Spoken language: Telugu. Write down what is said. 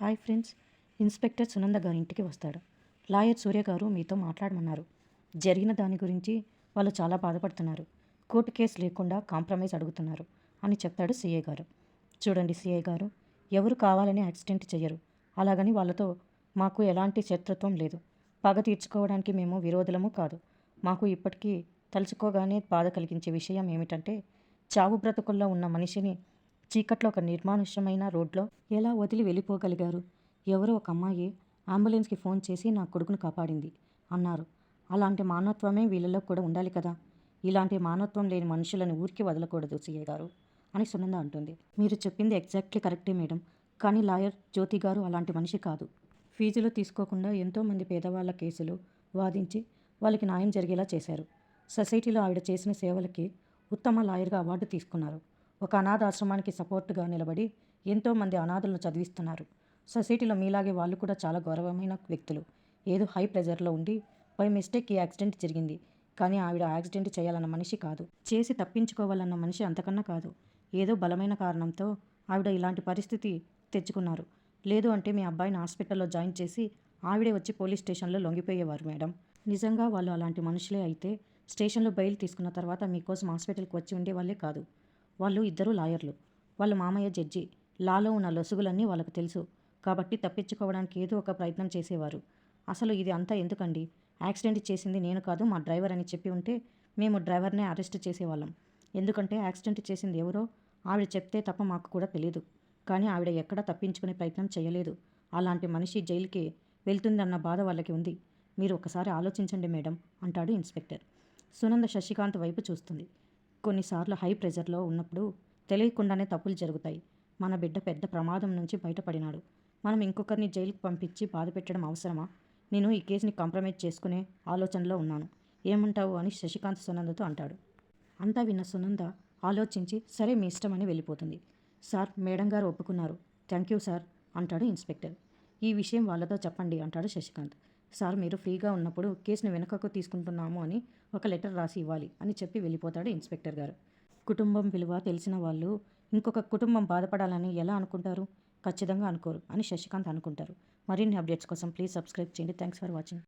హాయ్ ఫ్రెండ్స్ ఇన్స్పెక్టర్ సునంద గారి ఇంటికి వస్తాడు. లాయర్ సూర్య గారు మీతో మాట్లాడమన్నారు. జరిగిన దాని గురించి వాళ్ళు చాలా బాధపడుతున్నారు. కోర్టు కేసు లేకుండా కాంప్రమైజ్ అడుగుతున్నారు అని చెప్తాడు సీఏ గారు. చూడండి సీఏ గారు ఎవరు కావాలని యాక్సిడెంట్ చేయరు అలాగని వాళ్ళతో మాకు ఎలాంటి శత్రుత్వం లేదు. పగ తీర్చుకోవడానికి మేము విరోధులము కాదు. మాకు ఇప్పటికీ తలుచుకోగానే బాధ కలిగించే విషయం ఏమిటంటే చావు బ్రతుకుల్లో ఉన్న మనిషిని చీకట్లో ఒక నిర్మానుష్యమైన రోడ్లో ఎలా వదిలి వెళ్ళిపోగలిగారు? ఎవరో ఒక అమ్మాయి అంబులెన్స్కి ఫోన్ చేసి నా కొడుకును కాపాడింది అన్నారు. అలాంటి మానవత్వమే వీళ్ళలో కూడా ఉండాలి కదా? ఇలాంటి మానవత్వం లేని మనుషులను ఊరికి వదలకూడదు సీఏ గారు అని సునంద అంటుంది. మీరు చెప్పింది ఎగ్జాక్ట్లీ కరెక్టే మేడం. కానీ లాయర్ జ్యోతి గారు అలాంటి మనిషి కాదు. ఫీజులు తీసుకోకుండా ఎంతోమంది పేదవాళ్ళ కేసులు వాదించి వాళ్ళకి న్యాయం జరిగేలా చేశారు. సొసైటీలో ఆవిడ చేసిన సేవలకి ఉత్తమ లాయర్గా అవార్డు తీసుకున్నారు. ఒక అనాథాశ్రమానికి సపోర్ట్గా నిలబడి ఎంతోమంది అనాథలను చదివిస్తున్నారు. సొసైటీలో మీలాగే వాళ్ళు కూడా చాలా గౌరవమైన వ్యక్తులు. ఏదో హై ప్రెజర్లో ఉండి బై మిస్టేక్ ఈ యాక్సిడెంట్ జరిగింది. కానీ ఆవిడ యాక్సిడెంట్ చేయాలన్న మనిషి కాదు. చేసి తప్పించుకోవాలన్న మనిషి అంతకన్నా కాదు. ఏదో బలమైన కారణంతో ఆవిడ ఇలాంటి పరిస్థితి తెచ్చుకున్నారు. లేదు అంటే మీ అబ్బాయిని హాస్పిటల్లో జాయిన్ చేసి ఆవిడే వచ్చి పోలీస్ స్టేషన్లో లొంగిపోయేవారు మేడం. నిజంగా వాళ్ళు అలాంటి మనుషులే అయితే స్టేషన్లో బయలు తీసుకున్న తర్వాత మీకోసం హాస్పిటల్కి వచ్చి ఉండేవాళ్ళే కాదు. వాళ్ళు ఇద్దరు లాయర్లు. వాళ్ళ మామయ్య జడ్జి. లాలో ఉన్న లొసుగులన్నీ వాళ్ళకు తెలుసు. కాబట్టి తప్పించుకోవడానికి ఏదో ఒక ప్రయత్నం చేసేవారు. అసలు ఇది అంతా ఎందుకండి? యాక్సిడెంట్ చేసింది నేను కాదు మా డ్రైవర్ అని చెప్పి ఉంటే మేము డ్రైవర్నే అరెస్ట్ చేసేవాళ్ళం. ఎందుకంటే యాక్సిడెంట్ చేసింది ఎవరో? ఆవిడ చెప్తే తప్ప మాకు కూడా తెలియదు కానీ ఆవిడ ఎక్కడా తప్పించుకునే ప్రయత్నం చేయలేదు. అలాంటి మనిషి జైలుకి వెళ్తుందన్న బాధ వాళ్ళకి ఉంది. మీరు ఒకసారి ఆలోచించండి మేడం అంటాడు ఇన్స్పెక్టర్. సునంద శశికాంత్ వైపు చూస్తుంది. కొన్నిసార్లు హై ప్రెజర్లో ఉన్నప్పుడు తెలియకుండానే తప్పులు జరుగుతాయి. మన బిడ్డ పెద్ద ప్రమాదం నుంచి బయటపడినాడు. మనం ఇంకొకరిని జైలుకు పంపించి బాధ పెట్టడం అవసరమా? నేను ఈ కేసుని కాంప్రమైజ్ చేసుకునే ఆలోచనలో ఉన్నాను. ఏమంటావు అని శశికాంత్ సునందతో అంటాడు. అంతా విన్న సునంద ఆలోచించి సరే మీ ఇష్టమని వెళ్ళిపోతుంది. సార్ మేడం గారు ఒప్పుకున్నారు. థ్యాంక్ యూ సార్ అంటాడు ఇన్స్పెక్టర్. ఈ విషయం వాళ్ళతో చెప్పండి అంటాడు శశికాంత్. సార్ మీరు ఫ్రీగా ఉన్నప్పుడు కేసును వెనుకకు తీసుకుంటున్నాము అని ఒక లెటర్ రాసి ఇవ్వాలి అని చెప్పి వెళ్ళిపోతాడు ఇన్స్పెక్టర్ గారు. కుటుంబం విలువ తెలిసిన వాళ్ళు ఇంకొక కుటుంబం బాధపడాలని ఎలా అనుకుంటారు? ఖచ్చితంగా అనుకోరు అని శశికాంత్ అనుకుంటారు. మరిన్ని అప్డేట్స్ కోసం ప్లీజ్ సబ్స్క్రైబ్ చేయండి. Thanks for watching.